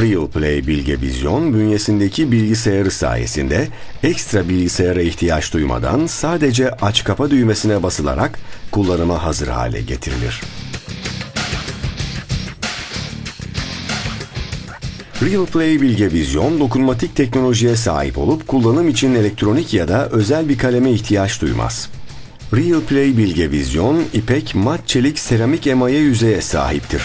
Real Play Bilge Vizyon bünyesindeki bilgisayarı sayesinde ekstra bilgisayara ihtiyaç duymadan sadece aç kapa düğmesine basılarak kullanıma hazır hale getirilir. Real Play Bilge Vizyon dokunmatik teknolojiye sahip olup kullanım için elektronik ya da özel bir kaleme ihtiyaç duymaz. Real Play Bilge Vizyon, ipek mat çelik seramik emaye yüzeye sahiptir.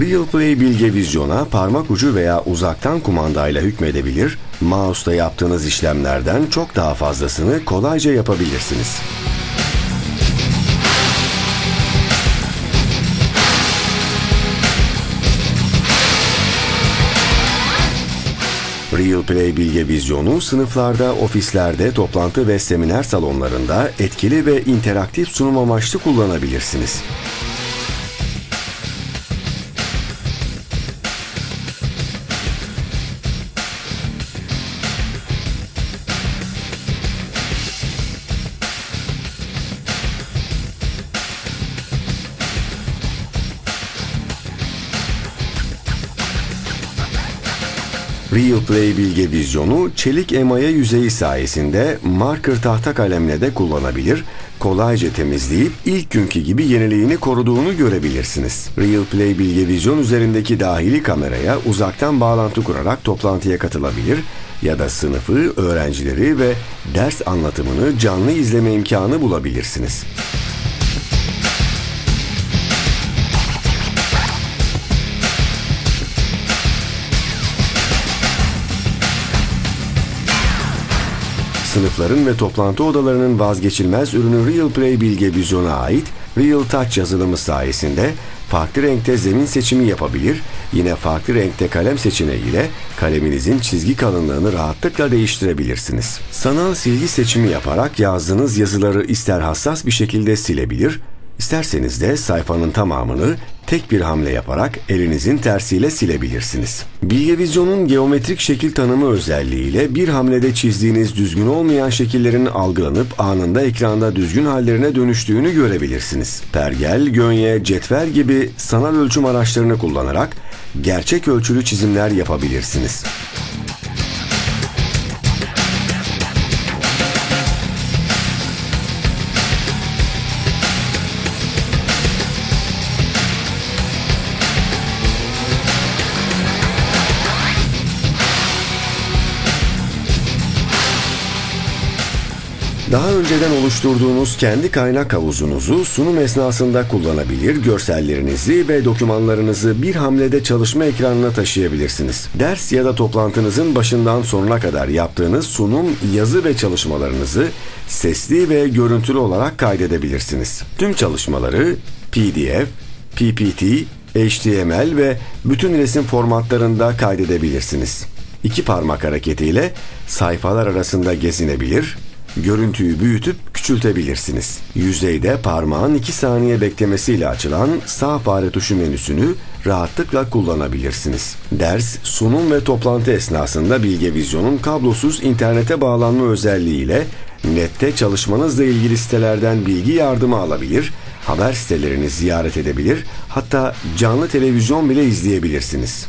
Real Play Bilge Vizyon'a parmak ucu veya uzaktan kumandayla hükmedebilir, mouse'da yaptığınız işlemlerden çok daha fazlasını kolayca yapabilirsiniz. Real Play Bilge Vizyonu sınıflarda, ofislerde, toplantı ve seminer salonlarında etkili ve interaktif sunum amaçlı kullanabilirsiniz. Real Play Bilge Vizyonu çelik emaye yüzeyi sayesinde marker tahta kalemle de kullanabilir, kolayca temizleyip ilk günkü gibi yeniliğini koruduğunu görebilirsiniz. Real Play Bilge Vizyon üzerindeki dahili kameraya uzaktan bağlantı kurarak toplantıya katılabilir ya da sınıfı, öğrencileri ve ders anlatımını canlı izleme imkanı bulabilirsiniz. Sınıfların ve toplantı odalarının vazgeçilmez ürünü Real Play Bilge Vizyon'a ait Real Touch yazılımı sayesinde farklı renkte zemin seçimi yapabilir, yine farklı renkte kalem seçeneğiyle kaleminizin çizgi kalınlığını rahatlıkla değiştirebilirsiniz. Sanal silgi seçimi yaparak yazdığınız yazıları ister hassas bir şekilde silebilir, İsterseniz de sayfanın tamamını tek bir hamle yaparak elinizin tersiyle silebilirsiniz. Bilgevizyon'un geometrik şekil tanımı özelliğiyle bir hamlede çizdiğiniz düzgün olmayan şekillerin algılanıp anında ekranda düzgün hallerine dönüştüğünü görebilirsiniz. Pergel, gönye, cetvel gibi sanal ölçüm araçlarını kullanarak gerçek ölçülü çizimler yapabilirsiniz. Daha önceden oluşturduğunuz kendi kaynak havuzunuzu sunum esnasında kullanabilir, görsellerinizi ve dokümanlarınızı bir hamlede çalışma ekranına taşıyabilirsiniz. Ders ya da toplantınızın başından sonuna kadar yaptığınız sunum, yazı ve çalışmalarınızı sesli ve görüntülü olarak kaydedebilirsiniz. Tüm çalışmaları PDF, PPT, HTML ve bütün resim formatlarında kaydedebilirsiniz. İki parmak hareketiyle sayfalar arasında gezinebilir, görüntüyü büyütüp küçültebilirsiniz. Yüzeyde parmağın 2 saniye beklemesiyle açılan sağ fare tuşu menüsünü rahatlıkla kullanabilirsiniz. Ders, sunum ve toplantı esnasında Bilge Vizyon'un kablosuz internete bağlanma özelliğiyle nette çalışmanızla ilgili sitelerden bilgi yardımı alabilir, haber sitelerini ziyaret edebilir, hatta canlı televizyon bile izleyebilirsiniz.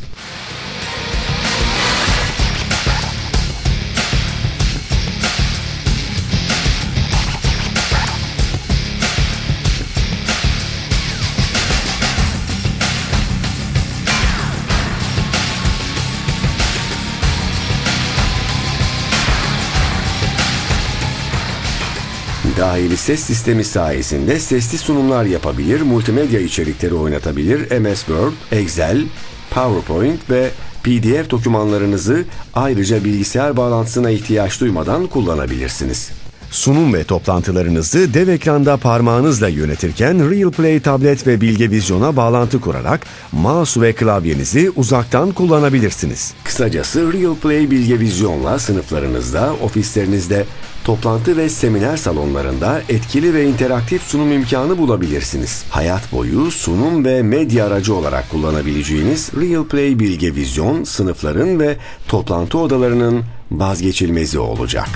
Dahili ses sistemi sayesinde sesli sunumlar yapabilir, multimedya içerikleri oynatabilir, MS Word, Excel, PowerPoint ve PDF dokümanlarınızı ayrıca bilgisayar bağlantısına ihtiyaç duymadan kullanabilirsiniz. Sunum ve toplantılarınızı dev ekranda parmağınızla yönetirken Real Play tablet ve Bilge Vizyon'a bağlantı kurarak mouse ve klavyenizi uzaktan kullanabilirsiniz. Kısacası Real Play Bilge Vizyon'la sınıflarınızda, ofislerinizde, toplantı ve seminer salonlarında etkili ve interaktif sunum imkanı bulabilirsiniz. Hayat boyu sunum ve medya aracı olarak kullanabileceğiniz Real Play Bilge Vizyon sınıfların ve toplantı odalarının vazgeçilmezi olacak.